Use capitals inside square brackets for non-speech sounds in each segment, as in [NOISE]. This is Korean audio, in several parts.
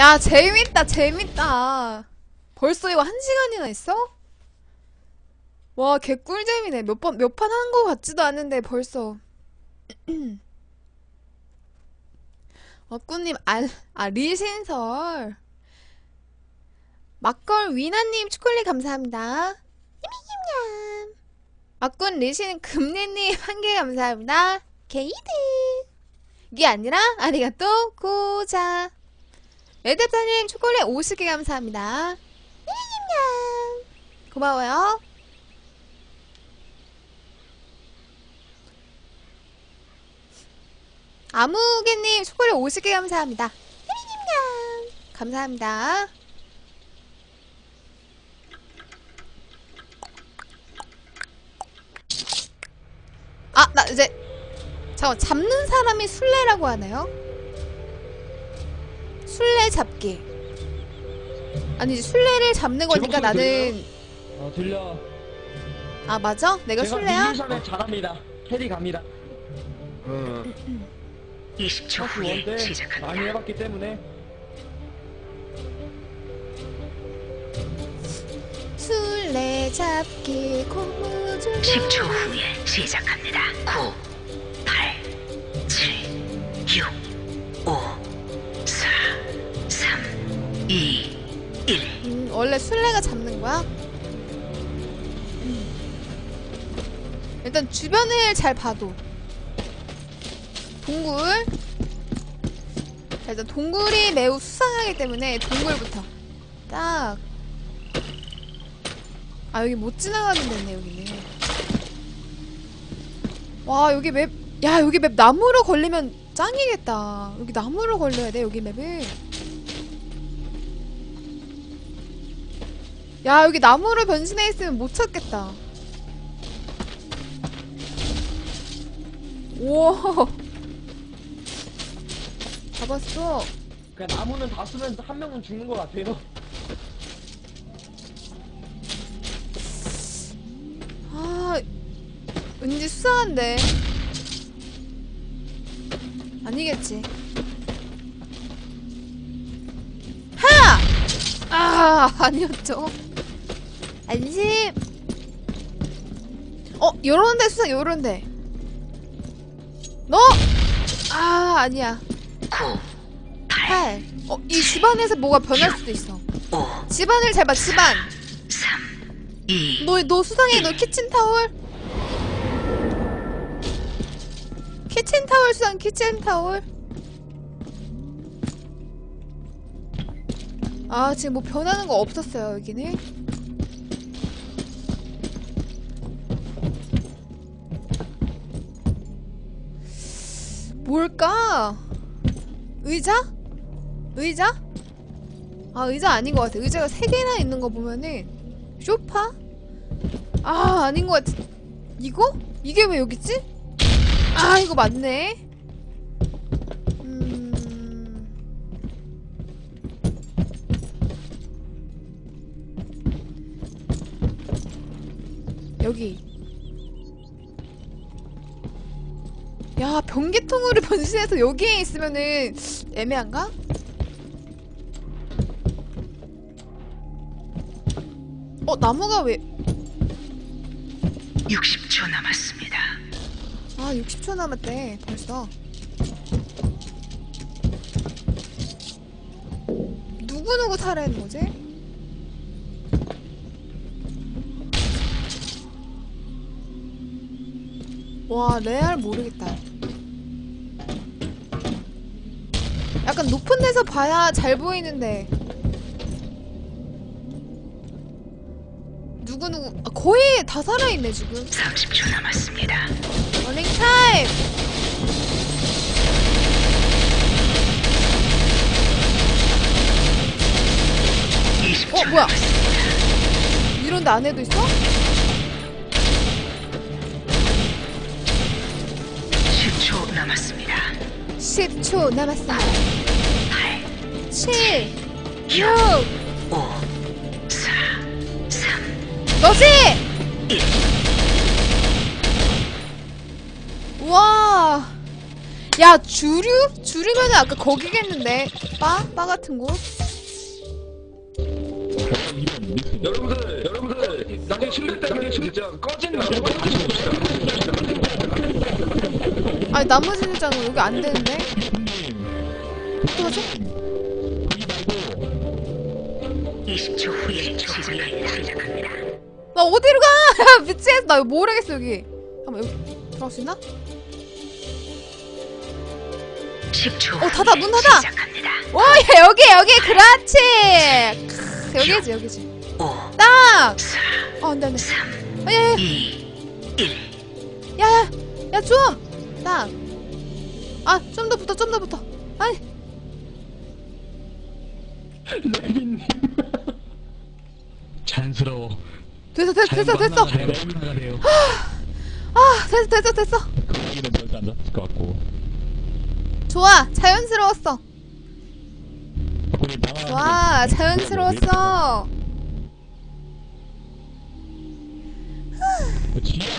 야, 재밌다, 재밌다. 벌써 이거 한 시간이나 했어? 와, 개꿀잼이네. 몇 번, 몇 판 한 거 같지도 않은데 벌써. [CLEARS THROAT] 어꾸님, 알, 아, 리신설. 막걸 위나님 초콜릿 감사합니다. 희미힘냠. 막군 리신 금리님 [LAUGHS] 한 개 감사합니다. 게이드. 이게 아니라 아리가또 고자. 레드타님 초콜릿 50개 감사합니다. 고마워요. 아무개님 초콜릿 50개 감사합니다. 감사합니다. 아, 나 이제 잠깐 잡는 사람이 술래라고 하나요? 술래 잡기. 아니지 술래를 잡는 거니까 나는 어 들려. 아 맞아? 내가 술래야? 딜루션에 잘합니다. 캐리 갑니다. 어, 20초 사실 후에 많이 시작합니다. 해봤기 때문에 술래 잡기 고무줄 10초 후에 시작합니다. 9, 원래 술래가 잡는 거야? 음. 일단 주변을 잘 봐도. 동굴. 자, 일단 동굴이 매우 수상하기 때문에 동굴부터. 딱. 아 여기 못 지나가는 데네 여기는. 와 여기 맵 야 여기 맵 나무로 걸리면 짱이겠다. 여기 나무로 걸려야 돼 여기 맵을 야 여기 나무로 변신해 있으면 못 찾겠다. 우와 [LAUGHS] 잡았어. 그냥 나무는 다 쓰면 한 명은 죽는 것 같아요. 아 왠지 수상한데. 아니겠지. 하! 아 아니었죠 안심 어 요런 데 수상 요런 데 너? 아 아니야 9, 8 어, 이 집안에서 뭐가 변할 수도 있어 5, 집안을 잘 봐 집안 3, 2, 너, 너 수상해, 너 키친타올? 키친타올 수상, 키친타올? 아, 지금 뭐 변하는 거 없었어요, 여기는. 뭘까? 의자? 의자? 아, 의자 아닌 것 같아. 의자가 세 개나 있는 거 보면은, 쇼파? 아, 아닌 것 같아. 이거? 이게 왜 여기 있지? 아, 이거 맞네. 음... 여기. 야, 변기통으로 [LAUGHS] 변신해서 여기에 있으면은 애매한가? 어, 나무가 왜 60초 남았습니다. 아, 60초 남았대, 벌써. 누구누구 살아있는 거지? 와, 레알 모르겠다. 약간 높은 데서 봐야 잘 보이는데. 누구누구, 아, 거의 다 살아있네, 지금. 30초 남았습니다. 러닝 타임! 어, 뭐야? 이런 데 안에도 있어? 10초 남았습니다. 10초 남았습니다. 8, 7, 6, 5, 4, 3, 너지! 1. 와, 야 주류? 주류면은 아까 거기겠는데 바? 바 같은 곳? 여러분들, 여러분들, 나중에 실례 때문에 진짜 꺼진 나무 아니 나머지 진짜는 여기 안 되는데 님 어떡하지? 20초 후에 시작합니다. 시작합니다. 나 어디로 가? 야 [LAUGHS] 미치겠어 나 모르겠어 여기 잠깐만 여기 들어갈 수 있나? 10초 어, 닫아, 문 닫아! 시작합니다. 와 야, 여기 여기 그렇지 크, 여기지 여기지 5, 딱! 4, 어 안돼 안돼 3, 야야야 2, 1. 야야 야 좀! 딱! 아좀 더 붙어 좀 더 붙어 아니 레빈님 자연스러워. 됐어 됐어 됐어 됐어. 나가래요. 아 됐어 됐어 됐어. 거기는 절대 안 잡힐 것 같고. 좋아 자연스러웠어. 와 자연스러웠어.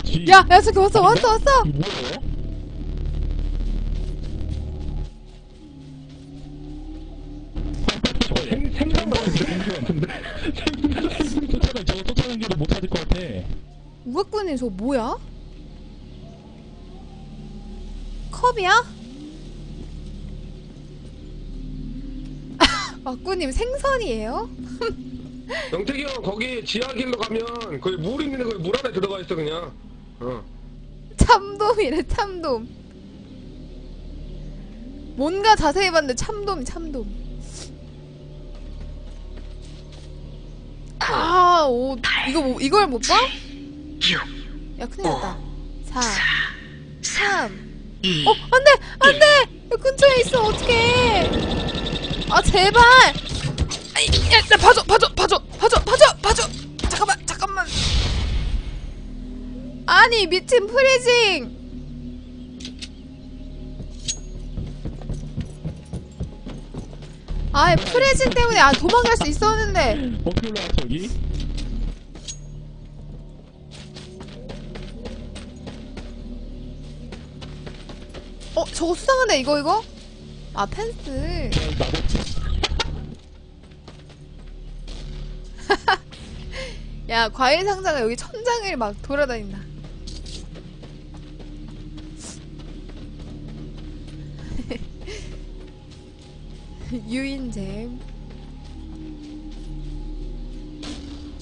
쥐야야 저기 왔어 왔어 왔어. 이거 뭐예요? 같아 우악군이 저거 뭐야? 컵이야? [LAUGHS] 막구님 생선이에요? 영택이 형, 거기 지하길로 가면 거기 물 있는 거기 물 안에 들어가 있어, 그냥. 어. 참돔이래 참돔 뭔가 자세히 봤는데 참돔 참돔 아, 오, 이거 뭐, 이걸 못 봐? 6, 야, 큰일 났다. 4, 3. 2, 어, 안 돼! 안 돼! 야, 근처에 있어, 어떡해! 아, 제발! 아이, 야, 나 봐줘, 봐줘, 봐줘, 봐줘, 봐줘, 봐줘! 잠깐만, 잠깐만! 아니, 미친 프리징! 아이, 프리징 때문에 아, 도망갈 수 있었는데! 올라왔어 여기? 어, 저거 수상한데, 이거, 이거? 아, 펜스. [LAUGHS] 야, 과일 상자가 여기 천장을 막 돌아다닌다. [LAUGHS] 유인잼.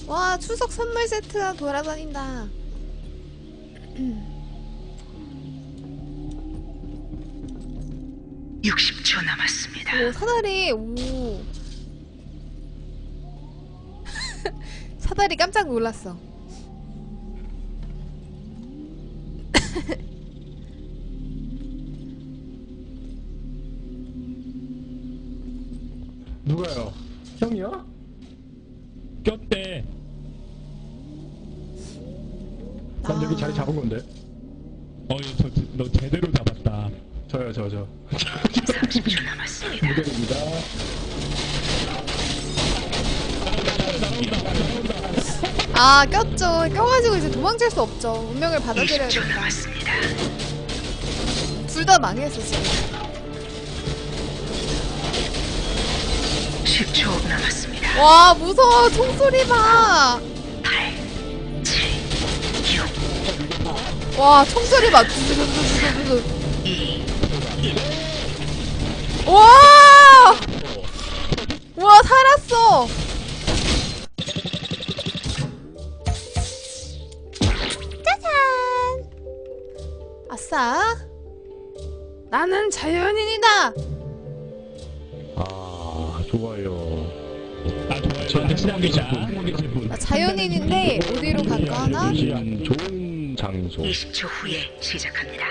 와, 추석 선물 세트가 돌아다닌다. [CLEARS THROAT] 오, 사다리, 오. 사다리 깜짝 놀랐어. 누가요? 형이요? 꼈대 난 여기 자리 잡은 건데. 어이 저, 너 제대로 잡았다 저요, 저, 저. 30 아, 꼈죠. 껴가지고 이제 도망칠 수 없죠. 운명을 받아들여야 20초 된다. 남았습니다. 둘 다 망했어, 지금. 10초 남았습니다. 와, 무서워. 총소리 봐. 8, 7, 6, 와, 총소리 봐. 두두두두두두. 2, 와! 와, 살았어. 아싸. 나는 자연인이다. 아, 좋아요. 아 좋아요 저한테 나 자연인인데 어디로 갈까 하나? 좋은 장소. 20초 후에 시작합니다.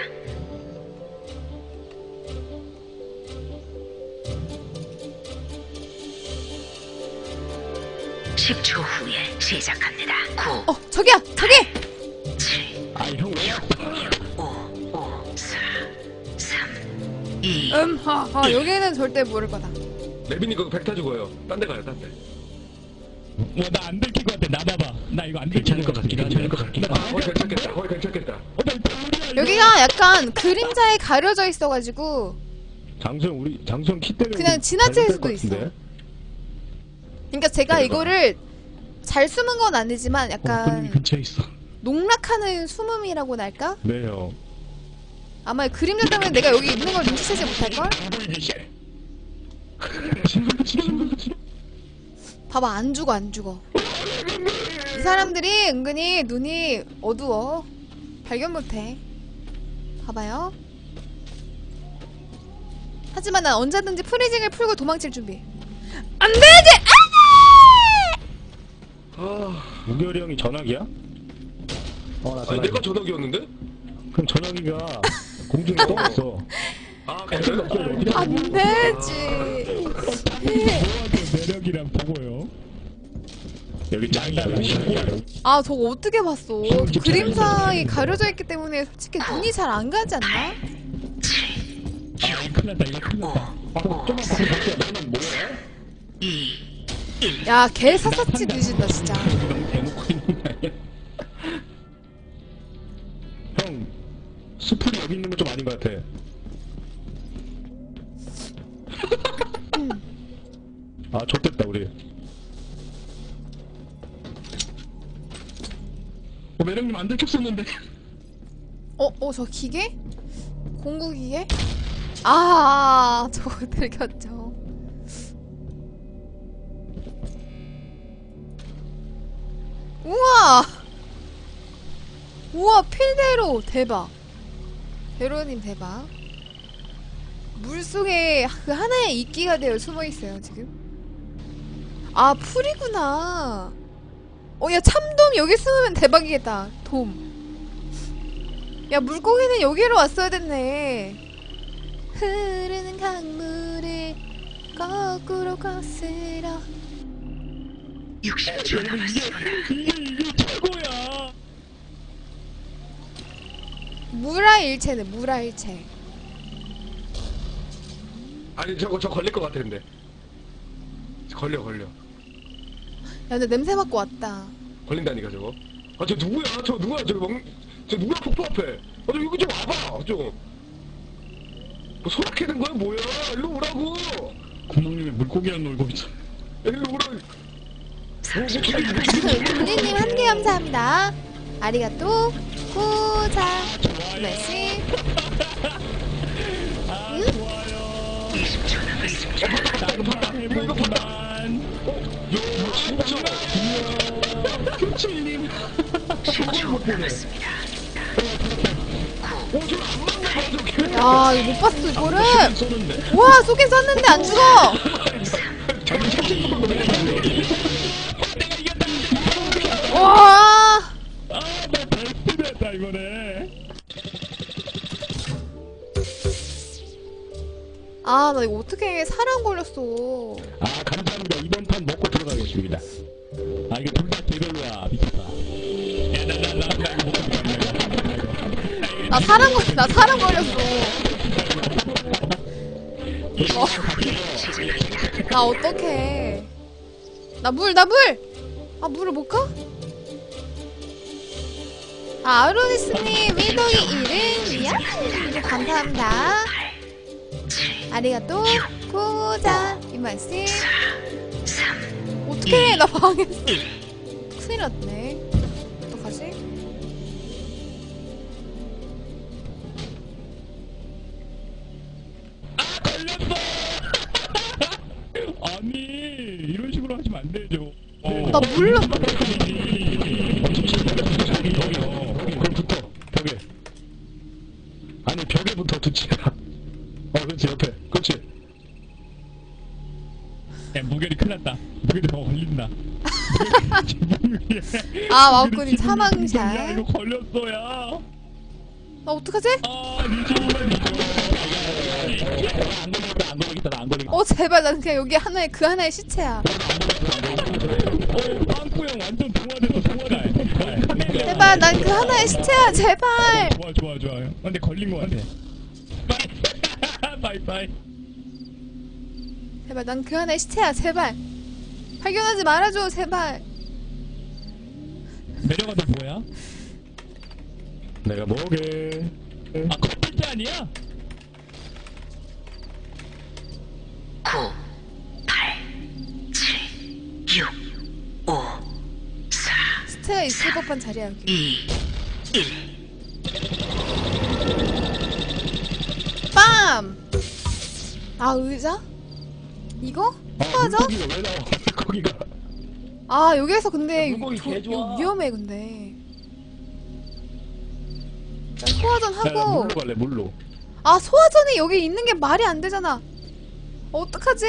(10초) 후에 시작합니다. (9) 어, 저기야, 저기. 7 아이 형 왜? 5 음, 하, 하. 여기는 절대 모를 거다. 레빈이 그거 백 타주고요. 딴 데 가요, 딴 데. 뭐나안 들킬 것 같아 나 봐봐 나 이거 안 들킬 것 같긴 한데 아, 거기 괜찮겠다. 거기 괜찮겠다. 어나 돌이야 여기가 약간 그림자에 가려져 있어가지고 장수형 우리 장수형 키 때문에 그냥 지나칠 수도 것 있어. 그러니까 제가. 이거를 잘 숨은 건 아니지만 어, 약간 근처에 있어. 농락하는 숨음이라고나 할까? 네 형. 아마 그림자 때문에 내가 여기 있는 걸 눈치채지 못할걸? 봐봐 안 죽어 안 죽어 이 사람들이 은근히 눈이 어두워 발견 못해 봐봐요 하지만 난 언제든지 프리징을 풀고 도망칠 준비 안 되지! 아, 우결이 형이 전화기야? 어 나 아니 내가 전화기였는데? 그럼 전화기가 [LAUGHS] 공중에 떠 있어. 아 그래? 안 되지 매력이랑 보고요. 여기 짱이야. 아 저거 어떻게 봤어 그림자에 가려져 있기 때문에 솔직히 눈이 잘 안 가지 않나? 아, 큰일 났다. 이거 큰일 났다. 아, 좀만 바로 볼게요. 너는 뭐야? 2야개 사사치 뒤진다 진짜 너무 대놓고 있는 거 아니야? 여기 있는 건 좀 아닌 것 같아. 아, 좆됐다, 우리. 어, 매력님 안 들켰었는데. 어? 어 저 기계? 공구 기계? 아 저거 [LAUGHS] 들켰죠 우와 우와 필대로 대박 대로님 대박. 물속에 그 하나의 이끼가 되어 숨어있어요 지금. 아 풀이구나. 어 야 참돔 여기 숨으면 대박이겠다. 돔. 야 물고기는 여기로 왔어야 됐네. 흐르는 강물을 거꾸로 거스러. 60초 남았습니다. 이게, 이게 최고야. 무라일체네 무라일체. 아니 저거 저 걸릴 것 같아 근데. 걸려 걸려. 야 근데 냄새 맡고 왔다. 걸린다니까 저거. 아 저 누구야? 저 누구야? 저 멍... 저 누구야? 폭포 앞에. 아저 여기 좀 와봐 좀뭐 소락해는 거야? 뭐야? 일로 오라고. 구멍님이 물고기랑 놀고 있어. 일로 오라 블리님 한 개 감사합니다. 아리가또 고자 메시 아, 좋아요. 20초 남았습니다. 해보지만. 야 진짜 교칠님. 10초 남았습니다. 어저안 만나 저게 야 이거 못 봤어 이거를. 와 속에 쐈는데 안 죽어 와 이번에. 아, 나 이거 어떻게 사람 걸렸어. 아, 감사합니다. 이번 판 먹고 들어가겠습니다. 아, 이거 둘다 개별로야. 미쳤다. 야, 나, 나, 나, 나 이거 먹고 들어갔네. 나 사람 걸, 나 사람 걸렸어. 어, 나 어떡해. 나 물, 나 물! 아, 물을 못 가? 아, 아로니스님, 위동이 이름 이야? 이거 감사합니다. 아리가또, 고자, 이 말씀. 3 어떡해, 나 망했어. 큰일 났네. 어떡하지? 아니, 이런 식으로 하시면 안 되죠. 나 몰라. 아, 마우꾼이 야, 사망샷. 이거 걸렸어, 야. 나 어떡하지? 아, 니지만 안 걸리겠다, 안 걸리겠다, 나안 걸리겠다. 어, 제발, 난 그냥 여기 하나의, 그 하나의 시체야. 어, 빵꾸 형 완전 동화돼서 동화다. [LAUGHS] 제발, 난 그 하나의 시체야, 제발! 좋아, 좋아, 좋아요. 근데 걸린 것 같아. 바이, 바이. 제발, 난 그 하나의 시체야, 제발! 발견하지 말아줘, 제발! 내려가도 뭐야? 내가 뭐게? 아 커플대 아니야? 9, 8, 7, 6, 5, 4, 스테어 있을 법한 자리야 여기 2, 1. 빰! 아 의자? 이거? 아 소화전? 물고기가 왜 나와? [LAUGHS] 물고기가. 아 여기에서 근데 야, 물고기 조- 개 좋아. 이거 위험해 근데 자, 소화전 나 하고 물로 갈래 물로. 아 소화전이 여기 있는 게 말이 안 되잖아 어떡하지?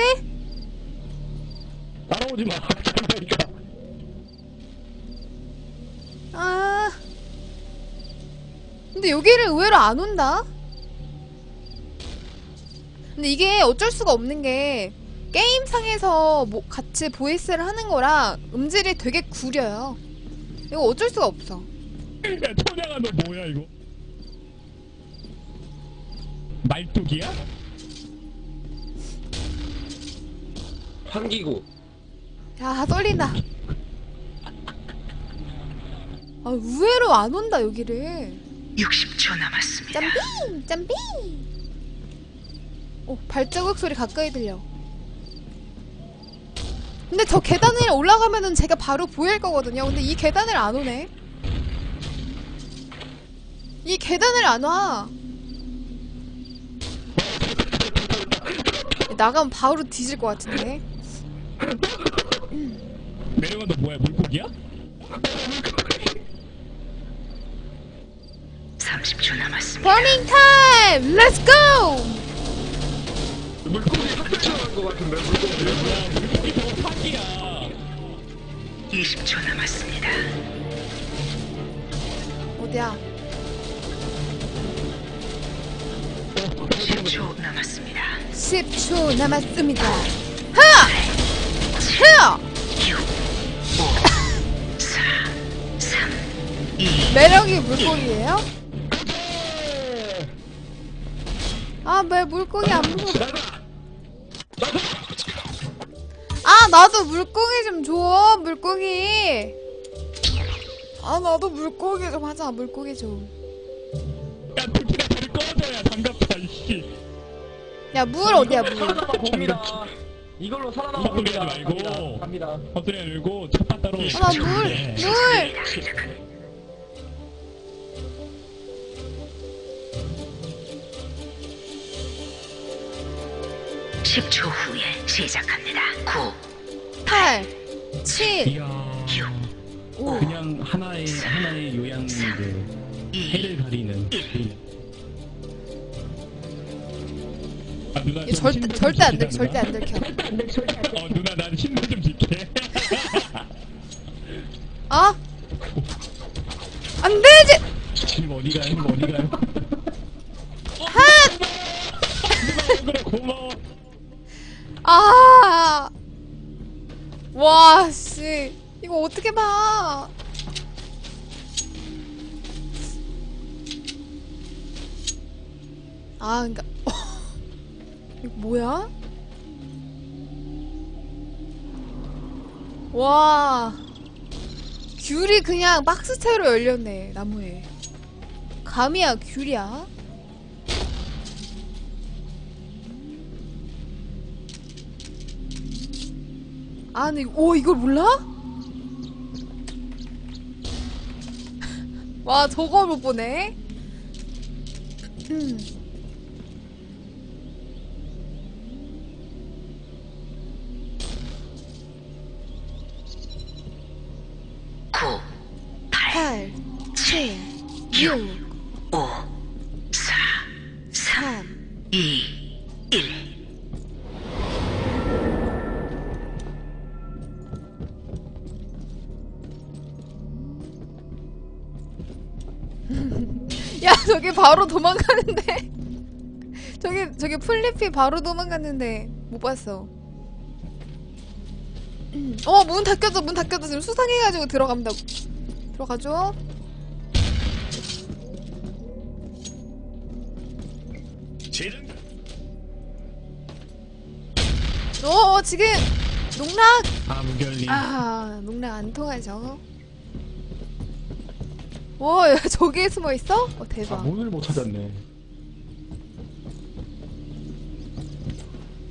따라오지 마. 그러니까. [LAUGHS] 아 근데 여기를 의외로 안 온다 근데 이게 어쩔 수가 없는 게 게임상에서 뭐 같이 보이스를 하는 거랑 음질이 되게 구려요 이거 어쩔 수가 없어 야너 뭐야 이거? 말뚝이야? 환기구. 야 떨린다 아 의외로 안 온다 여기를 60초 남았습니다. 짬빙 짬빙 오 발자국 소리 가까이 들려 근데 저 계단을 올라가면은 제가 바로 보일 거거든요. 근데 이 계단을 안 오네. 이 계단을 안 와. 나가면 바로 뒤질 것 같은데. 내려가 너 뭐야 물고기야? 30초 남았습니다. 버닝 타임 렛츠 고 물고기 삭제쳐간 것 같은데, 물고기. 야 물고기 저거 사기야. 20초 남았습니다. 어디야 10초 남았습니다. 10초 남았습니다 하! 하! 6, 5, 4, 3, 2, 매력이 물고기예요? 아, 왜 물고기 안 보고? 아, 나도 물고기 좀 줘, 물고기. 아, 나도 물고기 좀 하자, 물고기 좀. 야 불키가 저리 꺼져야 반갑다 이씨. 야, 물 어디야, 물? 살아남아 봅니다. 이걸로 살아남아 헛소리 봅니다. 하지 말고. 갑니다. 갑니다. 헛소리 말고 첫바 따로. 아, 나 물, 물! 시작합니다. (10초) 후에 시작합니다. 9, 8, 7, 이야. 6, 오. 그냥 하나의 하나의 요양들 2, 해를 가리는. 아 누나 좀 절대, 신분 좀 절대 안 들, 절대 안. 들켜. [LAUGHS] 어 누나 난 신분 좀 지켜. 아? [LAUGHS] 안 되지! 지금 어디 가요? 어디 가요? 누나 그래 고마워. 아! 와, 씨. 이거 어떻게 봐? 아, 그니까. [LAUGHS] 이거 뭐야? 와. 귤이 그냥 박스채로 열렸네, 나무에. 감이야, 귤이야? 아, 근데, 이거- 오, 이걸 몰라? 와, 저걸 못 보네. 음. 구, 8, 7, 저기, 저기 플리피 바로 도망갔는데. 못 봤어. 음. 어, 문 닫혔어, 문 닫혔어. 지금 수상해가지고 들어간다고. 들어가죠? 어, 지금, 농락! 아. 아, 농락 안 통하죠. 와, 야, [LAUGHS] 저기에 숨어 있어? 어, 아 대박. 문을 못 찾았네.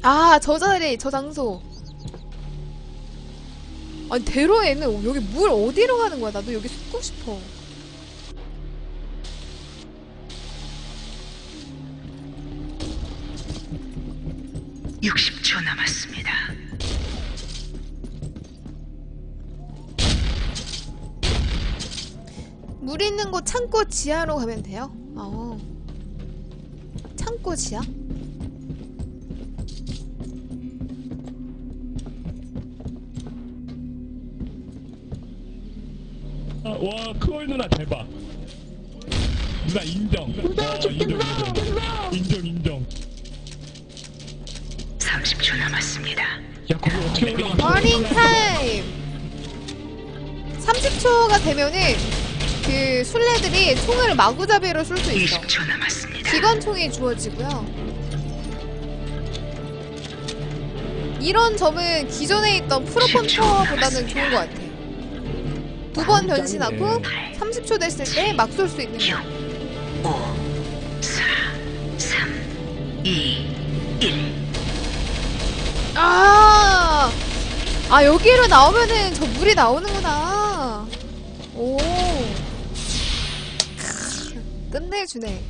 아, 저 자리, 저 장소. 아니, 대로에는 여기 물 어디로 가는 거야? 나도 여기 숨고 싶어. 육십 초 남았습니다. 물 있는 곳 창고 지하로 가면 돼요? 어. 창고 지하? 와 크월 누나 대박. 누나 인정. 어, 인정 인정. 인정 인정. 삼십 초 남았습니다. 야 거기 어떻게 올라가? 버닝 타임! 30초가 되면은 그 술래들이 총을 마구잡이로 쏠 수 있어. 이십 초 남았습니다. 기관총이 주어지고요. 이런 점은 기존에 있던 프로펀터보다는 좋은 것 같아. 두 번 변신하고 30초 됐을 때 막 쏠 수 있는 거. 5, 4, 3, 2, 1. 아, 아 여기로 나오면은 저 물이 나오는구나. 오, 크, 끝내주네.